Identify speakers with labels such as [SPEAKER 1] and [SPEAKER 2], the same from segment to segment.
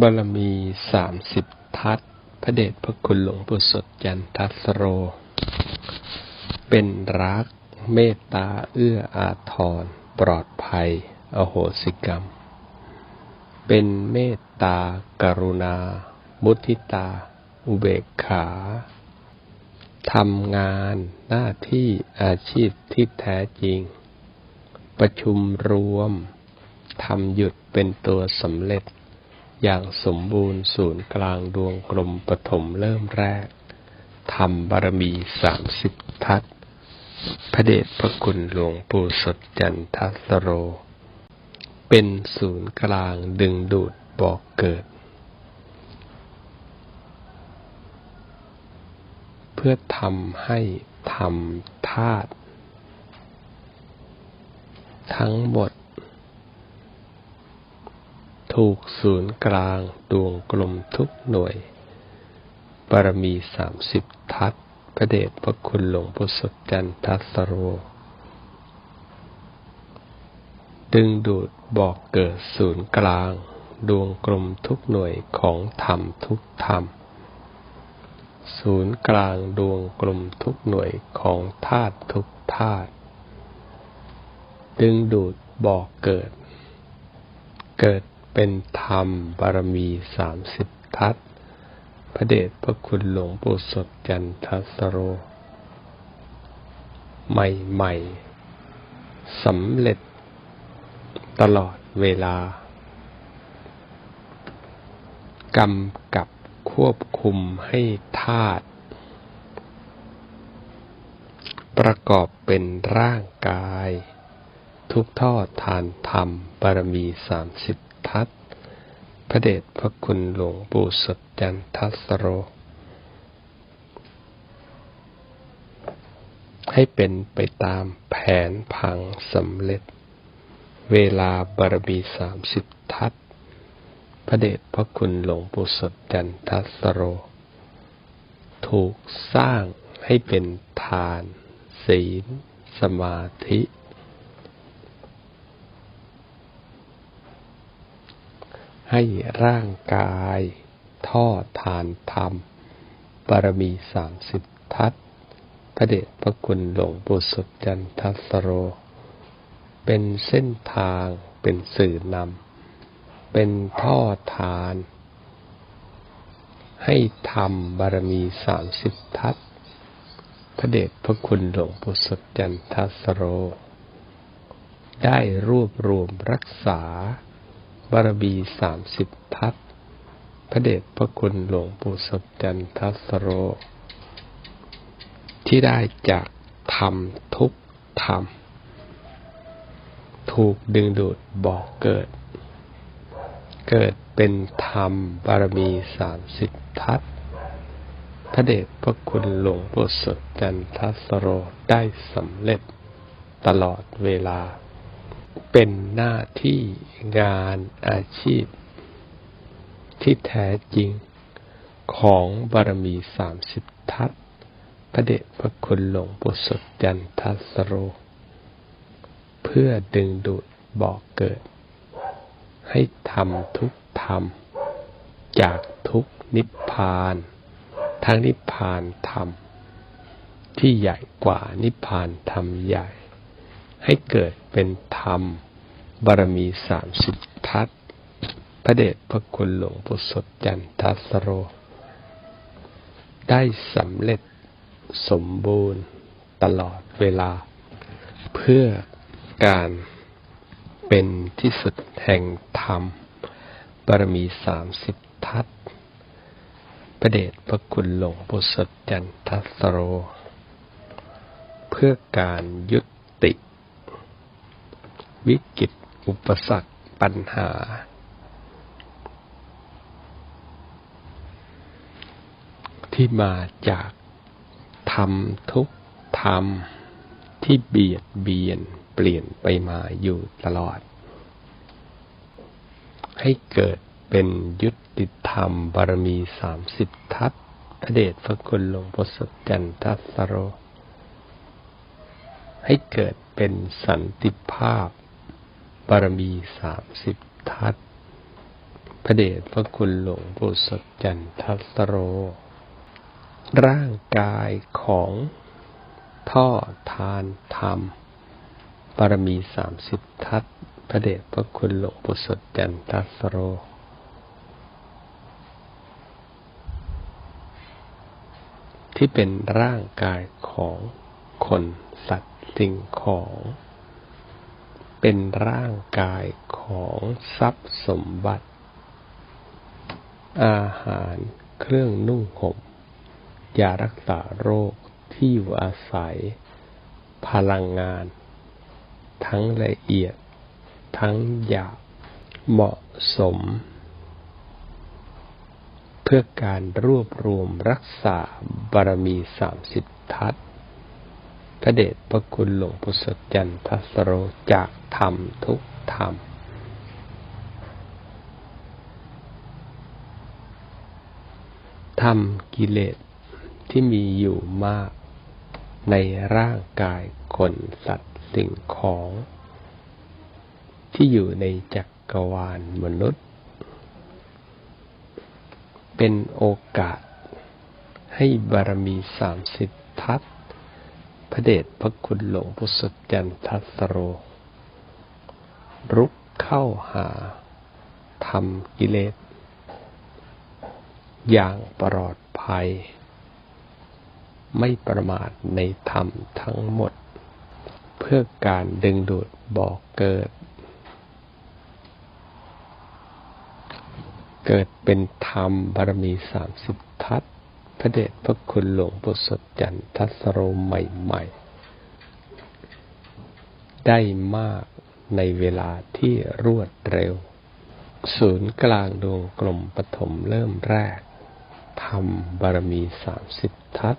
[SPEAKER 1] บารมีสามสิบทัศพระเดชพระคุณหลวงปู่สดจันทัสโร เป็นรักเมตตาเอื้ออาทร ปลอดภัย อโหสิกรรม เป็นเมตตากรุณา มุทิตา อุเบกขา ทำงานหน้าที่อาชีพที่แท้จริง ประชุมรวม ทำหยุดเป็นตัวสำเร็จ อย่างสมบูรณ์ศูนย์กลางดวงกลมปฐมเริ่มแรกทำบารมีสามสิบทัศพระเดชพระคุณหลวงปู่สดจันทัสโร เป็นศูนย์กลางดึงดูดบอกเกิด เพื่อทำให้ทำธาตุทั้งหมด ถูกศูนย์กลางดวงกลมทุกหน่วย บารมีสามสิบทัศพระเดชพระคุณหลวงปู่สดจันทัสโร ดึงดูดบอกเกิดศูนย์กลาง ดวงกลมทุกหน่วยของธรรมทุกธรรม ศูนย์กลางดวงกลมทุกหน่วยของธาตุทุกธาตุ ดึงดูดบอกเกิด เกิด เป็นธรรมบารมีสามสิบทัศพระเดชพระคุณหลวงปู่สดจันทสโร ใหม่ๆสำเร็จตลอดเวลากำกับควบคุมให้ธาตุประกอบเป็นร่างกาย ทุกท่อทานธรรมบารมีสามสิบ ทัศน์พระเดชพระคุณหลวงปู่สดจันทัสโร ให้เป็นไปตามแผนพังสำเร็จ เวลาบารมีสามสิบทัศพระเดชพระคุณหลวงปู่สดจันทัสโร ถูกสร้างให้เป็นทาน ศีล สมาธิ ให้ร่างกายท่อทานธรรมบารมีสามสิบทัศพระเดชพระคุณหลวงปู่สดจันทัสโร เป็นเส้นทางเป็นสื่อนำ เป็นท่อทาน ให้ทำบารมีสามสิบทัศพระเดชพระคุณหลวงปู่สดจันทัสโร ได้รวบรวมรักษา บารมีสามสิบทัศพระเดชพระคุณหลวงปู่สดจันทัสโร ที่ได้จากธรรมทุกธรรม ถูกดึงดูดบอกเกิด เกิดเป็นธรรมบารมีสามสิบทัศพระเดชพระคุณหลวงปู่สดจันทัสโรได้สำเร็จตลอดเวลา เป็นหน้าที่งานอาชีพ ที่แท้จริงของบารมีสามสิบทัศพระเดชพระคุณหลวงปู่สดจันทัสโร เพื่อดึงดูดบอกเกิด ให้ทำทุกธรรม จากทุกนิพพาน ทั้งนิพพานธรรม ที่ใหญ่กว่านิพพานธรรมใหญ่ ให้เกิดเป็นธรรม บารมีสามสิบทัศพระเดชพระคุณหลวงปู่สดจันทัสโร ได้สำเร็จสมบูรณ์ตลอดเวลา เพื่อการเป็นที่สุดแห่งธรรม บารมีสามสิบทัศพระเดชพระคุณหลวงปู่สดจันทัสโร เพื่อการยุติ วิกฤต อุปสรรค ปัญหา ที่มาจากธรรมทุกธรรมที่เบียดเบียนเปลี่ยนไปมาอยู่ตลอด ให้เกิดเป็นยุติธรรมบารมีสามสิบทัศพระเดชพระคุณหลวงพ่อสดจันทัสโร ให้เกิดเป็นสันติภาพ บารมีสามสิบทัศพระเดชพระคุณหลวงปู่สดจันทัสโร ร่างกายของท่อทานธรรมบารมีสามสิบทัศพระเดชพระคุณหลวงปู่สดจันทัสโรที่เป็นร่างกายของคนสัตว์สิ่งของ เป็นร่างกายของทรัพย์สมบัติ อาหารเครื่องนุ่งห่มยารักษาโรคที่อยู่อาศัย พลังงาน ทั้งละเอียด ทั้งหยาบเหมาะสม เพื่อการรวบรวมรักษาบารมีสามสิบทัศน์ พระเดชพระคุณหลวงปู่สดจันทัสโรจากธรรมทุกธรรมธรรมกิเลสที่มีอยู่มากในร่างกายคนสัตว์สิ่งของ ที่อยู่ในจักรวาลมนุษย์ เป็นโอกาสให้บารมีสามสิบทัศ พระเดชพระคุณหลวงพุทธจันทัสโร รุกเข้าหาทำกิเลส อย่างปลอดภัย ไม่ประมาทในธรรมทั้งหมด เพื่อการดึงดูดบอกเกิด เกิดเป็นธรรมบารมีสามสิบทัศน์ พระเดชพระคุณหลวงปู่สดจันทัสโรใหม่ๆ ได้มากในเวลาที่รวดเร็ว ศูนย์กลางดวงกลมปฐมเริ่มแรกทำบารมีสามสิบทัศ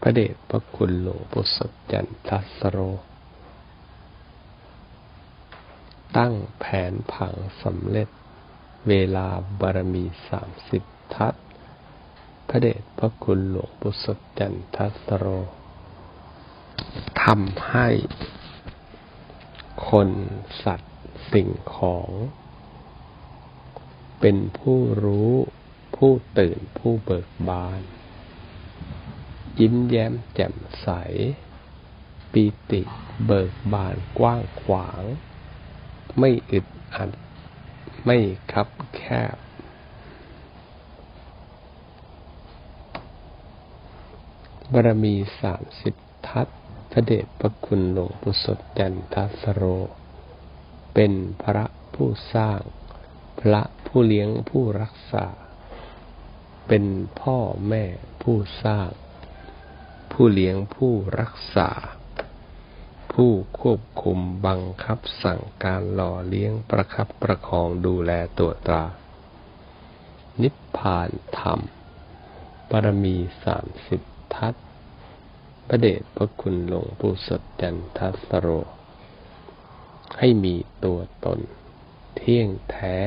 [SPEAKER 1] พระเดชพระคุณหลวงปู่สดจันทัสโร ตั้งแผนผังสำเร็จเวลาบารมีสามสิบทัศ พระเดชพระคุณหลวงปู่สดจันทัสโรทำให้คนสัตว์สิ่งของ เป็นผู้รู้ผู้ตื่นผู้เบิกบาน ยิ้มแย้มแจ่มใส ปีติเบิกบานกว้างขวาง ไม่อึดอัด ไม่คับแคบ บารมีสามสิบทัศพระเดชพระคุณหลวงปู่สดจันทสโร เป็นพระผู้สร้าง พระผู้เลี้ยงผู้รักษา เป็นพ่อแม่ผู้สร้าง ผู้เลี้ยงผู้รักษา ผู้ควบคุมบังคับสั่งการหล่อเลี้ยงประคับประคองดูแลตัวตรา นิพพานธรรมบารมีสามสิบ ทัศพระเดชพระคุณหลวงปู่สดจันทัสโร ให้มีตัวตน เที่ยงแท้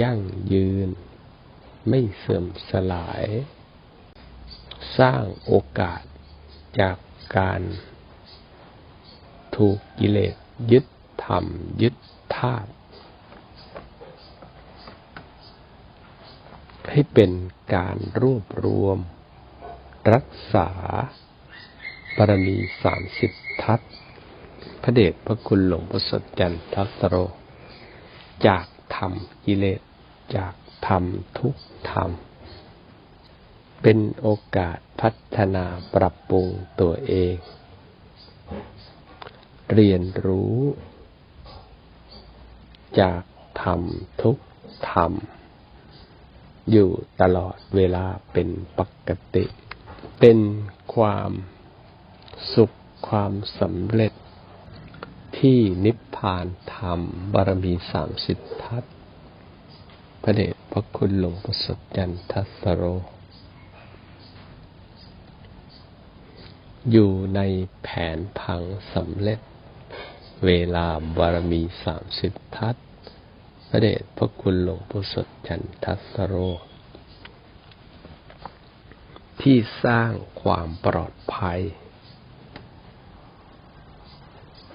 [SPEAKER 1] ยั่งยืน ไม่เสื่อมสลาย สร้างโอกาสจากการถูกกิเลสยึดธรรม ยึดธาตุให้เป็นการรวบรวม รักษาบารมีสามสิบทัศพระเดชพระคุณหลวงพ่อสดจันทัสโร จากธรรมกิเลส จากธรรมทุกธรรม เป็นโอกาสพัฒนาปรับปรุงตัวเอง เรียนรู้ จากธรรมทุกธรรม อยู่ตลอดเวลาเป็นปกติ เป็นความสุขความสำเร็จ ที่นิพพานธรรม บารมีสามสิบทัศพระเดชพระคุณหลวงประสดจันทัสโร อยู่ในแผนพังสำเร็จ เวลาบารมีสามสิบทัศพระเดชพระคุณหลวงประสดจันทัสโร ที่สร้างความปลอดภัย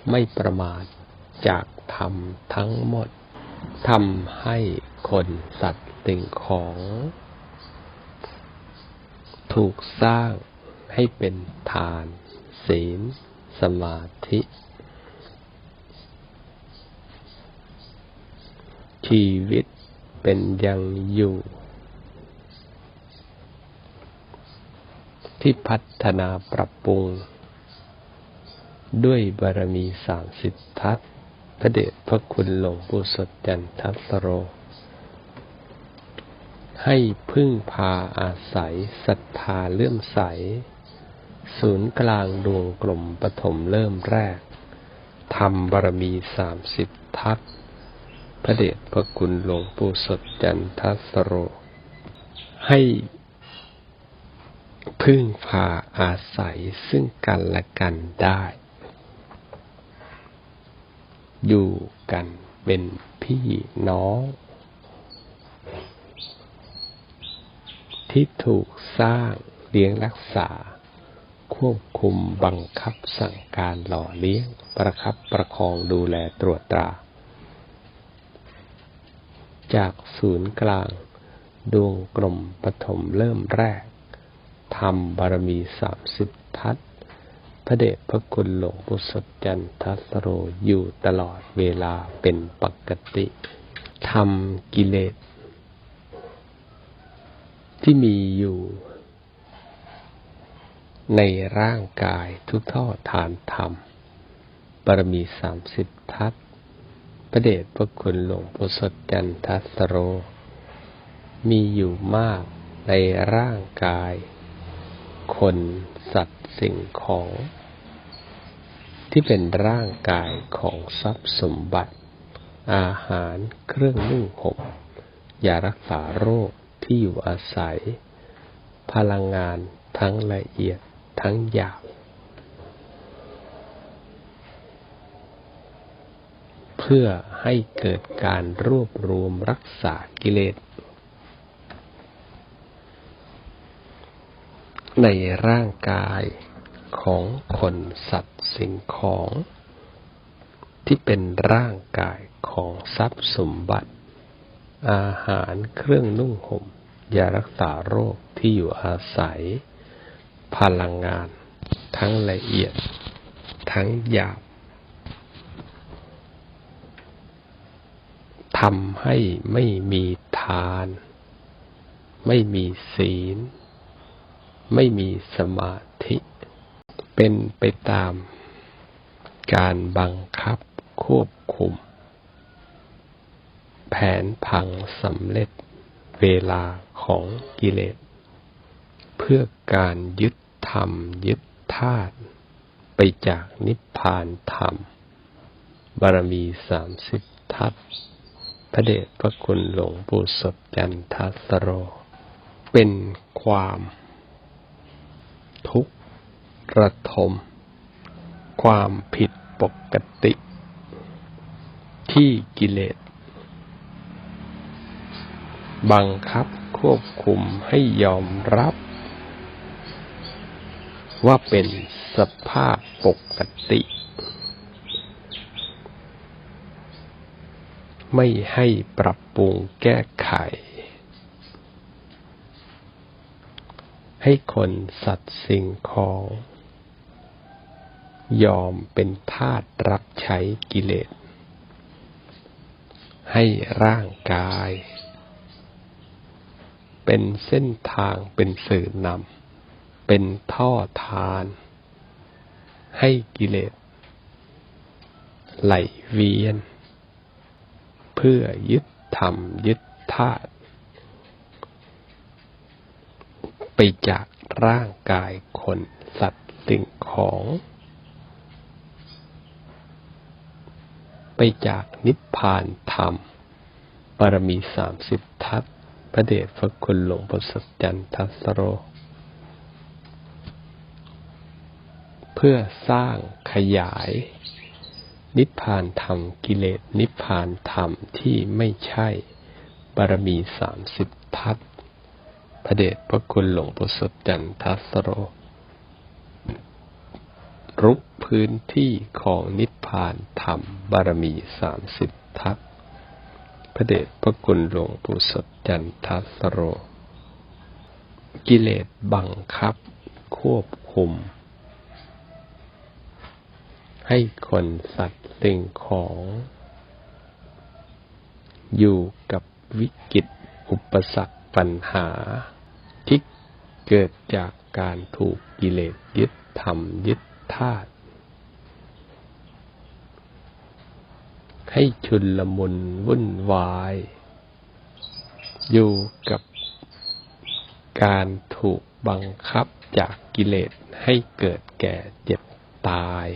[SPEAKER 1] ไม่ประมาทจากธรรมทั้งหมดทำให้คนสัตว์สิ่งของ ถูกสร้างให้เป็นทาน ศีล สมาธิ ชีวิตเป็นยังอยู่ ที่พัฒนาปรับปรุง ด้วยบารมีสามสิบทัศพระเดชพระคุณหลวงปู่สดจันทัสโร ให้พึ่งพาอาศัยศรัทธาเลื่อมใส ศูนย์กลางดวงกลมปฐมเริ่มแรกทำบารมีสามสิบทัศพระเดชพระคุณหลวงปู่สดจันทัสโร ให้ พึ่งพาอาศัยซึ่งกันและกันได้ อยู่กันเป็นพี่น้อง ที่ถูกสร้างเลี้ยงรักษา ควบคุมบังคับสั่งการหล่อเลี้ยง ประคับประคองดูแลตรวจตรา จากศูนย์กลางดวงกลมปฐมเริ่มแรก ทำบารมีสามสิบทัศพระเดชพระคุณหลวงปู่สดจันทัสโรอยู่ตลอดเวลาเป็นปกติทำกิเลส ที่มีอยู่ ในร่างกายทุกท่อฐานธรรมบารมีสามสิบทัศพระเดชพระคุณหลวงปู่สดจันทัสโร มีอยู่มากในร่างกาย คนสัตว์สิ่งของ ที่เป็นร่างกายของทรัพย์สมบัติ อาหารเครื่องนุ่งห่มยารักษาโรคที่อยู่อาศัย พลังงานทั้งละเอียดทั้งหยาบเพื่อให้เกิดการรวบรวมรักษากิเลส ในร่างกายของคนสัตว์สิ่งของ ที่เป็นร่างกายของทรัพย์สมบัติ อาหารเครื่องนุ่งห่มยารักษาโรคที่อยู่อาศัย พลังงาน ทั้งละเอียด ทั้งหยาบทำให้ไม่มีทาน ไม่มีศีล ไม่มีสมาธิ เป็นไปตามการบังคับควบคุม แผนพังสำเร็จเวลาของกิเลส เพื่อการยึดธรรมยึดธาตุไปจากนิพพานธรรม บารมีสามสิบทัศพระเดชพระคุณหลวงปู่สดจันทัสโร เป็นความ ทุกข์ระทม ความผิดปกติ ที่กิเลส บังคับควบคุมให้ยอมรับ ว่าเป็นสภาพปกติ ไม่ให้ปรับปรุงแก้ไข ให้คนสัตว์สิ่งของ ยอมเป็นทาสรับใช้กิเลส ให้ร่างกาย เป็นเส้นทางเป็นสื่อนำเป็นท่อทาน ให้กิเลส ไหลเวียน เพื่อยึดธรรมยึดธาตุ ไปจากร่างกายคนสัตว์สิ่งของ ไปจากนิพพานธรรมบารมีสามสิบทัศพระเดชพระคุณหลวงพ่อสัจจันทัสโร เพื่อสร้างขยาย นิพพานธรรมกิเลสนิพพานธรรมที่ไม่ใช่ บารมีสามสิบทัศน์ พระเดชพระคุณหลวงปู่สดจันทัสโร รุกพื้นที่ของนิพพานธรรมบารมีสามสิบทัศน์พระเดชพระคุณหลวงปู่สดจันทัสโร กิเลสบังคับควบคุม ให้คนสัตว์สิ่งของ อยู่กับวิกฤตอุปสรรคปัญหา เกิดจากการถูกกิเลสยึดธรรมยึดธาตุให้ชุนละมุนวุ่นวาย อยู่กับการถูกบังคับจากกิเลสให้เกิดแก่เจ็บตาย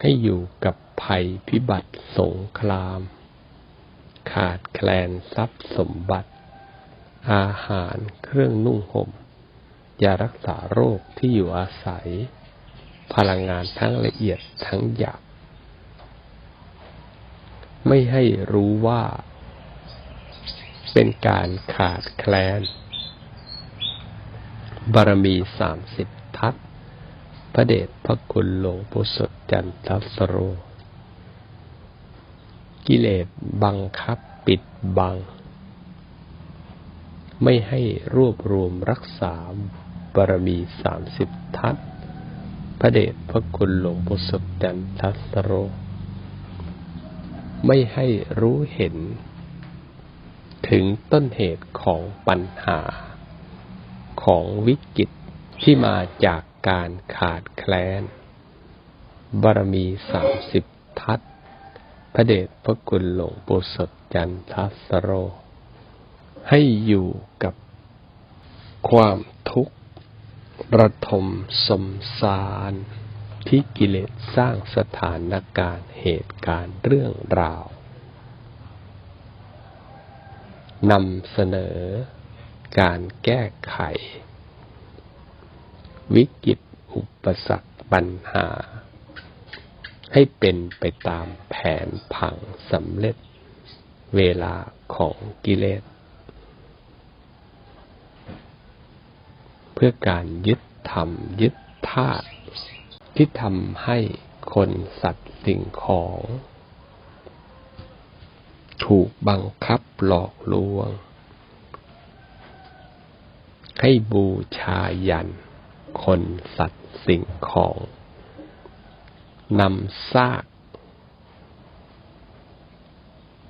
[SPEAKER 1] ให้อยู่กับภัยพิบัติสงคราม ขาดแคลนทรัพย์สมบัติ อาหารเครื่องนุ่งห่ม ยารักษาโรคที่อยู่อาศัย พลังงานทั้งละเอียดทั้งหยาบไม่ให้รู้ว่า เป็นการขาดแคลน บารมีสามสิบทัศพระเดชพระคุณหลวงปู่สดจันทสโร กิเลสบังคับปิดบัง ไม่ให้รวบรวมรักษา บารมีสามสิบทัศพระเดชพระคุณหลวงปู่สดจันทัสโร ไม่ให้รู้เห็น ถึงต้นเหตุของปัญหา ของวิกฤตที่มาจากการขาดแคลน บารมีสามสิบทัศพระเดชพระคุณหลวงปู่สดจันทัสโร ให้อยู่กับความ ระทมสมสารที่กิเลสสร้างสถานการณ์เหตุการณ์เรื่องราว นำเสนอการแก้ไข วิกฤตอุปสรรคปัญหา ให้เป็นไปตามแผนผังสำเร็จเวลาของกิเลส เพื่อการยึดธรรมยึดธาตุที่ทำให้คนสัตว์สิ่งของ ถูกบังคับหลอกลวง ให้บูชายัน คนสัตว์สิ่งของนำซาก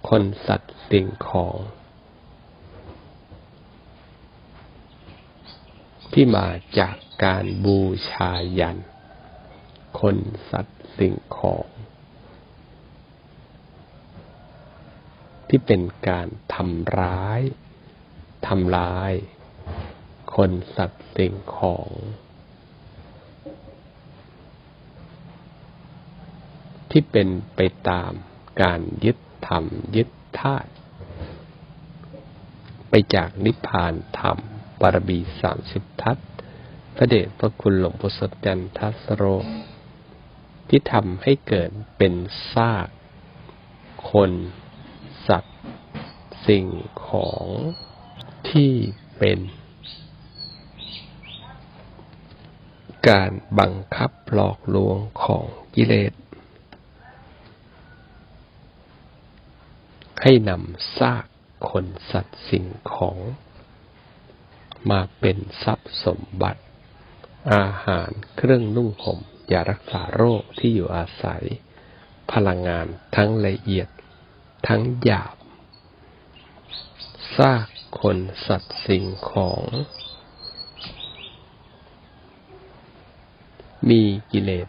[SPEAKER 1] คนสัตว์สิ่งของ ที่มาจากการบูชายัน คนสัตว์สิ่งของ ที่เป็นการทำร้ายทำลาย คนสัตว์สิ่งของ ที่เป็นไปตามการยึดธรรมยึดธาตุไปจากนิพพานธรรม บารมีสามสิบทัศพระเดชพระคุณหลวงปู่สดจันทัสโร ที่ทำให้เกิดเป็นซาก คน สัตว์ สิ่งของที่เป็น การบังคับหลอกลวงของกิเลสให้นำซากคนสัตว์สิ่งของ มาเป็นทรัพย์สมบัติ อาหารเครื่องนุ่งห่มยารักษาโรคที่อยู่อาศัย พลังงานทั้งละเอียด ทั้งหยาบซากคนสัตว์สิ่งของ มีกิเลส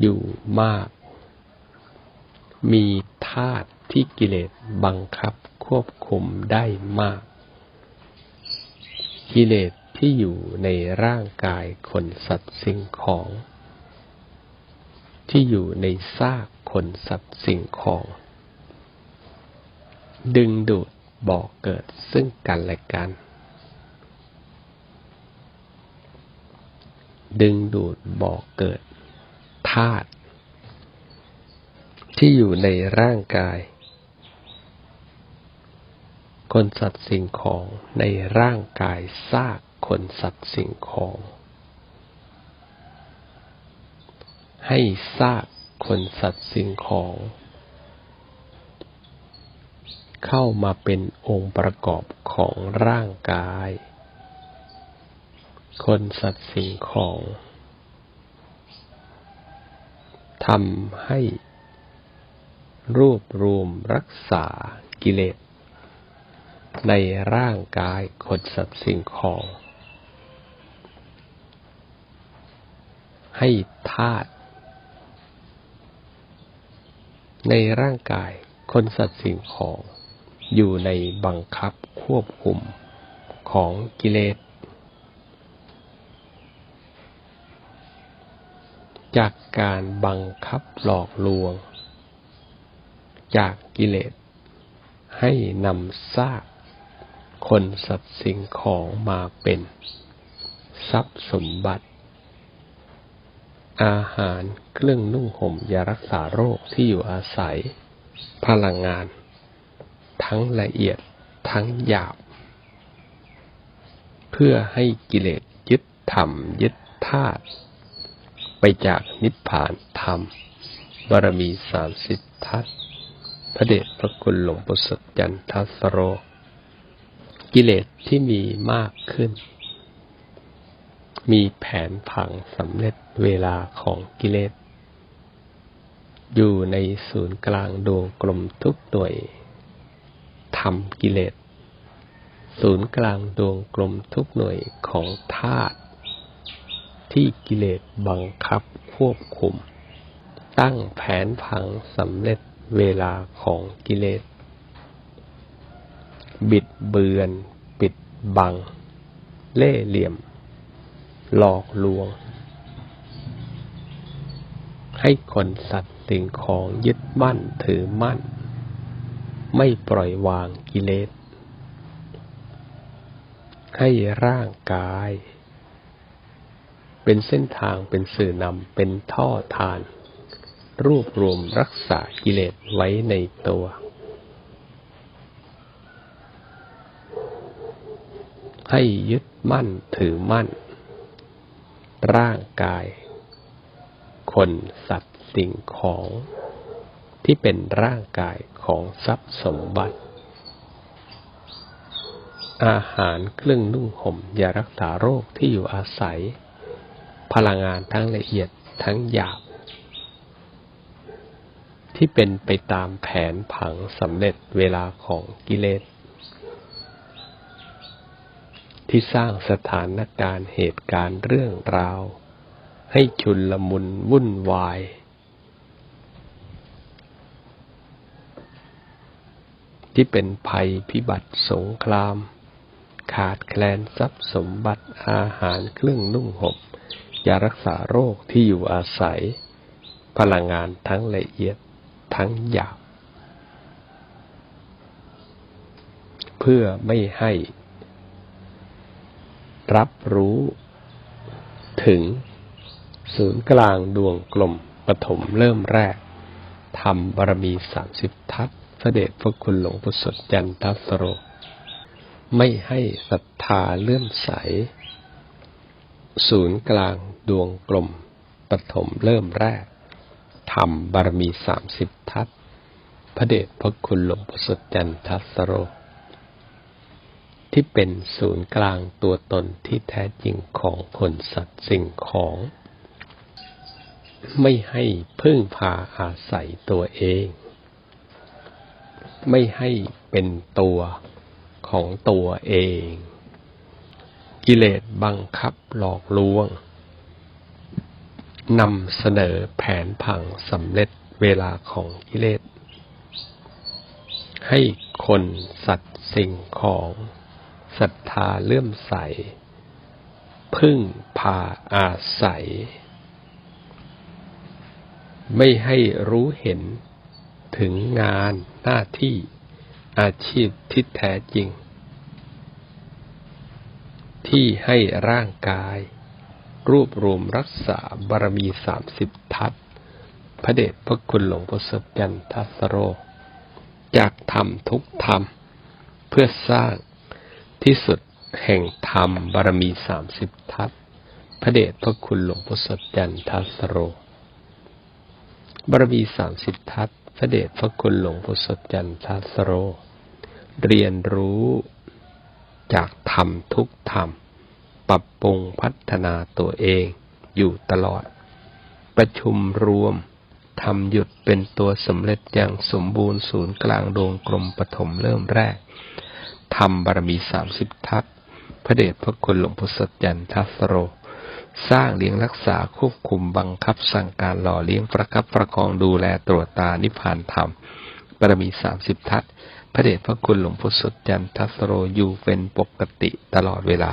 [SPEAKER 1] อยู่มาก มีธาตุที่กิเลสบังคับควบคุมได้มาก กิเลสที่อยู่ในร่างกายคนสัตว์สิ่งของ ที่อยู่ในซากคนสัตว์สิ่งของ ดึงดูดบอกเกิดซึ่งกันและกัน ดึงดูดบอกเกิดธาตุที่อยู่ในร่างกาย คนสัตว์สิ่งของในร่างกายซากคนสัตว์สิ่งของ ให้ซากคนสัตว์สิ่งของ เข้ามาเป็นองค์ประกอบของร่างกายคนสัตว์สิ่งของทำให้รวบรวมรักษากิเลส ในร่างกายคนสัตว์สิ่งของ ให้ธาตุในร่างกายคนสัตว์สิ่งของ อยู่ในบังคับควบคุมของกิเลส จากการบังคับหลอกลวง จากกิเลสให้นำซาก คนสัตว์สิ่งของมาเป็น ทรัพย์สมบัติ อาหารเครื่องนุ่งห่มยารักษาโรคที่อยู่อาศัย พลังงาน ทั้งละเอียดทั้งหยาบ เพื่อให้กิเลสยึดธรรมยึดธาตุไปจากนิพพานธรรมบารมีสามสิบทัศพระเดชพระคุณหลวงปู่สดจันทัสโร กิเลสที่มีมากขึ้น มีแผนผังสำเร็จเวลาของกิเลส อยู่ในศูนย์กลางดวงกลมทุกหน่วยทำกิเลส ศูนย์กลางดวงกลมทุกหน่วยของธาตุที่กิเลสบังคับควบคุม ตั้งแผนผังสำเร็จเวลาของกิเลส บิดเบือน ปิดบัง เล่เหลี่ยม หลอกลวง ให้คนสัตว์สิ่งของยึดมั่นถือมั่น ไม่ปล่อยวางกิเลส ให้ร่างกาย เป็นเส้นทางเป็นสื่อนำเป็นท่อทาน รวบรวมรักษากิเลสไว้ในตัว ให้ยึดมั่นถือมั่น ร่างกาย คนสัตว์สิ่งของที่เป็นร่างกายของทรัพย์สมบัติ อาหารเครื่องนุ่งห่มยารักษาโรคที่อยู่อาศัย พลังงานทั้งละเอียดทั้งหยาบ ที่เป็นไปตามแผนผังสำเร็จเวลาของกิเลส ที่สร้างสถานการณ์เหตุการณ์เรื่องราว ให้ชุนละมุนวุ่นวาย ที่เป็นภัยพิบัติสงคราม ขาดแคลนทรัพย์สมบัติอาหารเครื่องนุ่งห่มยารักษาโรคที่อยู่อาศัย พลังงานทั้งละเอียดทั้งหยาบเพื่อไม่ให้ รับรู้ถึงศูนย์กลางดวงกลมปฐมเริ่มแรกทำบารมีสามสิบทัศพระเดชพระคุณหลวงปู่สดจันทัสโร ไม่ให้ศรัทธาเลื่อมใส ศูนย์กลางดวงกลมปฐมเริ่มแรกทำบารมีสามสิบทัศพระเดชพระคุณหลวงปู่สดจันทัสโร ที่เป็นศูนย์กลางตัวตนที่แท้จริงของคนสัตว์สิ่งของ ไม่ให้พึ่งพาอาศัยตัวเอง ไม่ให้เป็นตัวของตัวเอง กิเลสบังคับหลอกลวงนำเสนอแผนผังสำเร็จเวลาของกิเลส ให้คนสัตว์สิ่งของ ศรัทธาเลื่อมใส พึ่งพาอาศัย ไม่ให้รู้เห็นถึงงานหน้าที่อาชีพที่แท้จริง ที่ให้ร่างกาย รวบรวมรักษาบารมีสามสิบทัศพระเดชพระคุณหลวงพ่อสดยันทัสโร จากธรรมทุกธรรม เพื่อสร้าง ที่สุดแห่งธรรมบารมีสามสิบทัศพระเดชพระคุณหลวงพ่อสดยันทัสโร บารมีสามสิบทัศพระเดชพระคุณหลวงปู่สดจันทัสโร เรียนรู้จากธรรมทุกธรรม ปรับปรุงพัฒนาตัวเองอยู่ตลอด ประชุมรวมทำหยุดเป็นตัวสำเร็จอย่างสมบูรณ์ศูนย์กลางดวงกลมปฐมเริ่มแรก ทำบารมีสามสิบทัศพระเดชพระคุณหลวงพุทธจันทัสโร สร้างเลี้ยงรักษาควบคุมบังคับสั่งการหล่อเลี้ยงประคับประคองดูแลตรวจตานิพพานธรรมบารมีสามสิบทัศพระเดชพระคุณหลวงพุทธจันทัสโรอยู่เป็นปกติตลอดเวลา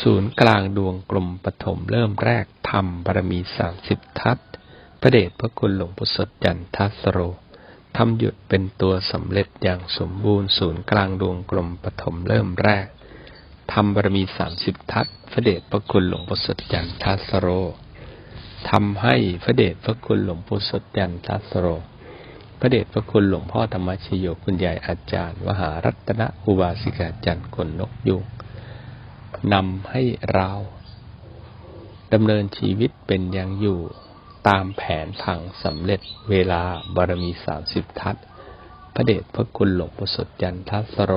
[SPEAKER 1] ศูนย์กลางดวงกลมปฐมเริ่มแรกทำบารมีสามสิบทัศพระเดชพระคุณหลวงพุทธจันทัสโร ทำหยุดเป็นตัวสำเร็จอย่างสมบูรณ์ศูนย์กลางดวงกลมปฐมเริ่มแรกทำบารมีสามสิบทัศพระเดชพระคุณหลวงพุทธสจันทัสโรทำให้พระเดชพระคุณหลวงพุทธสจันทัสโร พระเดชพระคุณหลวงพ่อธรรมชโยคุณใหญ่อาจารย์ วหารัตนอุบาสิกาจันทร์คนนกยุงนำให้เราดำเนินชีวิตเป็นอย่างอยู่ ตามแผนผังสำเร็จเวลาบารมีสามสิบทัศพระเดชพระคุณหลวงปู่สดจันทัสโร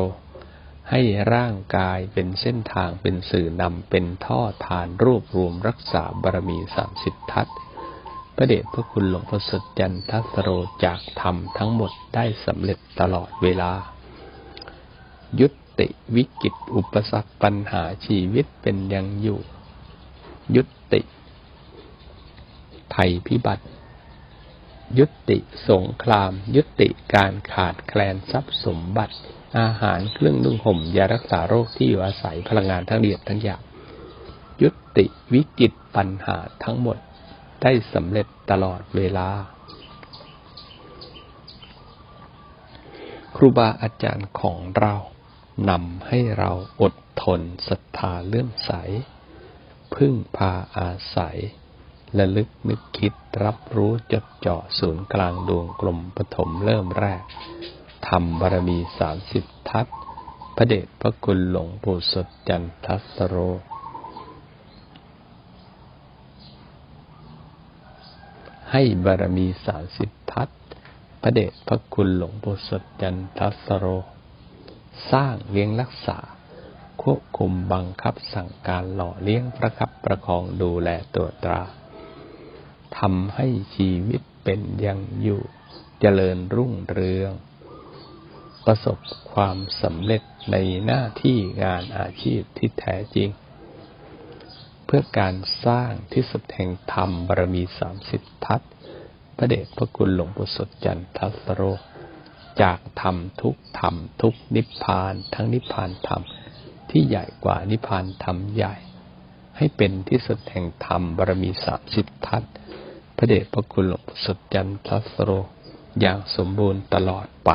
[SPEAKER 1] ให้ร่างกายเป็นเส้นทางเป็นสื่อนำเป็นท่อทานรวบรวมรักษาบารมีสามสิบทัศพระเดชพระคุณหลวงปู่สดจันทัสโรจากธรรมทั้งหมดได้สำเร็จตลอดเวลา ยุติวิกฤตอุปสรรคปัญหาชีวิตเป็นยังอยู่ ยุติ ภัยพิบัติ ยุติสงคราม ยุติการขาดแคลนทรัพย์สมบัติ อาหารเครื่องนุ่งห่มยารักษาโรคที่อยู่อาศัยพลังงานทั้งเดียดทั้งหยาบยุติวิกฤตปัญหาทั้งหมดได้สำเร็จตลอดเวลา ครูบาอาจารย์ของเรานำให้เราอดทนศรัทธาเลื่อมใส พึ่งพาอาศัย ระลึกนึกคิดรับรู้จดจ่อศูนย์กลางดวงกลมปฐมเริ่มแรกทำบารมีสามสิบทัศพระเดชพระคุณหลวงปู่สดจันทัสโรให้บารมีสามสิบทัศพระเดชพระคุณหลวงปู่สดจันทัสโร สร้างเลี้ยงรักษา ควบคุมบังคับสั่งการหล่อเลี้ยงประคับประคองดูแลตัวตรา ทำให้ชีวิตเป็นยังอยู่เจริญรุ่งเรือง ประสบความสำเร็จในหน้าที่งานอาชีพที่แท้จริง เพื่อการสร้างที่สุดแห่งธรรมบารมีสามสิบทัศพระเดชพระคุณหลวงปู่สดจันทัสโร จากธรรมทุกธรรมทุกนิพพานทั้งนิพพานธรรมที่ใหญ่กว่านิพพานธรรมใหญ่ ให้เป็นที่สุดแห่งธรรมบารมีสามสิบทัศ พระเดชพระคุณหลวงปู่สดจันทร์พลัสโรอย่างสมบูรณ์ตลอดไป